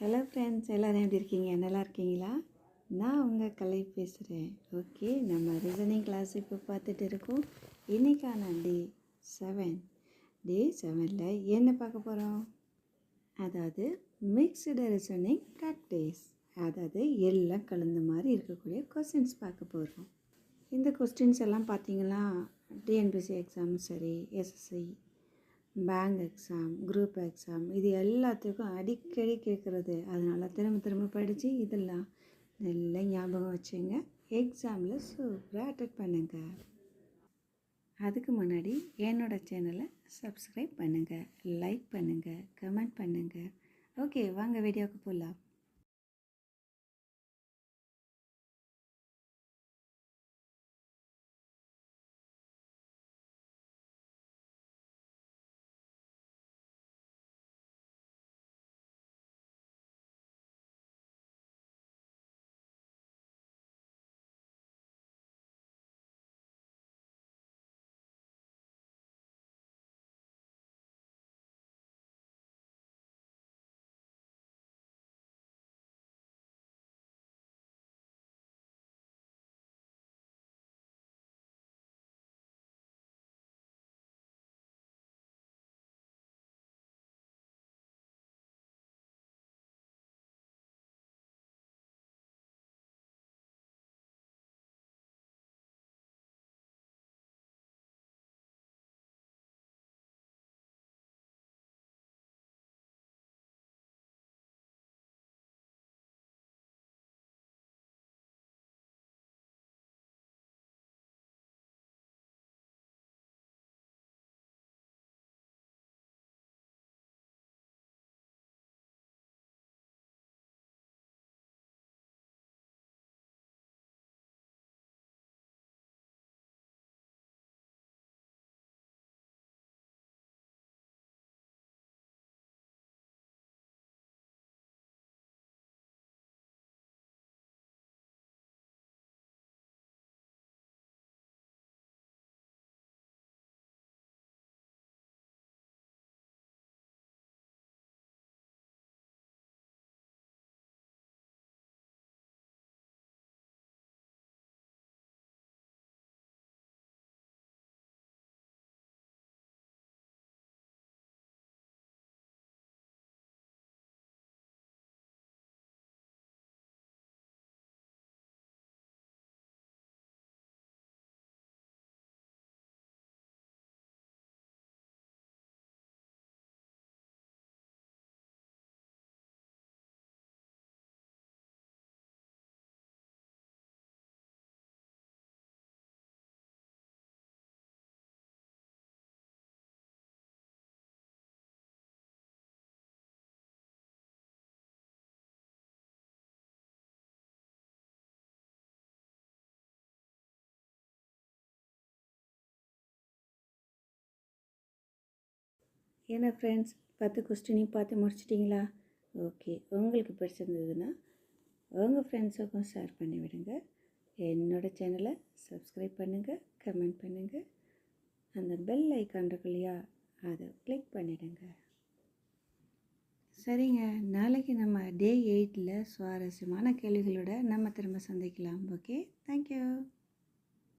Hello friends எல்லோரும் எப்படி இருக்கீங்க? நல்லா இருக்கீங்களா? நான் உங்கள் கலை பேசுகிறேன் ஓகே நம்ம ரீசனிங் கிளாஸ் இப்போ பார்த்துட்டு இருக்கோம். இன்றைக்கான டே செவன் டே செவனில் என்ன பார்க்க போகிறோம் அதாவது மிக்ஸ்டு ரீசனிங் ப்ராக்டிஸ் அதாவது எல்லாம் கலந்த மாதிரி இருக்கக்கூடிய கொஸ்டின்ஸ் பார்க்க போகிறோம் இந்த கொஸ்டின்ஸ் எல்லாம் பார்த்தீங்கன்னா டிஎன்பிசி எக்ஸாம் சரி SSC bank exam group exam இது எல்லாத்துக்கும் அடிக்கடி கேட்குறது. அதனால் திரும்ப திரும்ப படித்து இதெல்லாம் நல்லா ஞாபகம் வச்சுங்க. எக்ஸாமில் சூப்பராக அட்டன் பண்ணுங்கள் அதுக்கு முன்னாடி என்னோடய சேனலை சப்ஸ்கிரைப் பண்ணுங்கள் லைக் பண்ணுங்கள் கமெண்ட் பண்ணுங்கள் ஓகே வாங்க வீடியோவுக்கு போகலாம் ஏன்னா ஃப்ரெண்ட்ஸ் பத்து கொஸ்டினையும் பார்த்து முடிச்சிட்டிங்களா? ஓகே உங்களுக்கு பிடிச்சிருந்ததுன்னா உங்கள் ஃப்ரெண்ட்ஸுக்கும் ஷேர் பண்ணிவிடுங்க என்னோடய சேனலை சப்ஸ்கிரைப் பண்ணுங்கள் கமெண்ட் பண்ணுங்கள் அந்த பெல் ஐக்கான் இருக்கு இல்லையா அதை கிளிக் பண்ணிவிடுங்க சரிங்க. நாளைக்கு நம்ம டே எயிட்டில் சுவாரஸ்யமான கேள்விகளோட நம்ம திரும்ப சந்திக்கலாம். Okay thank you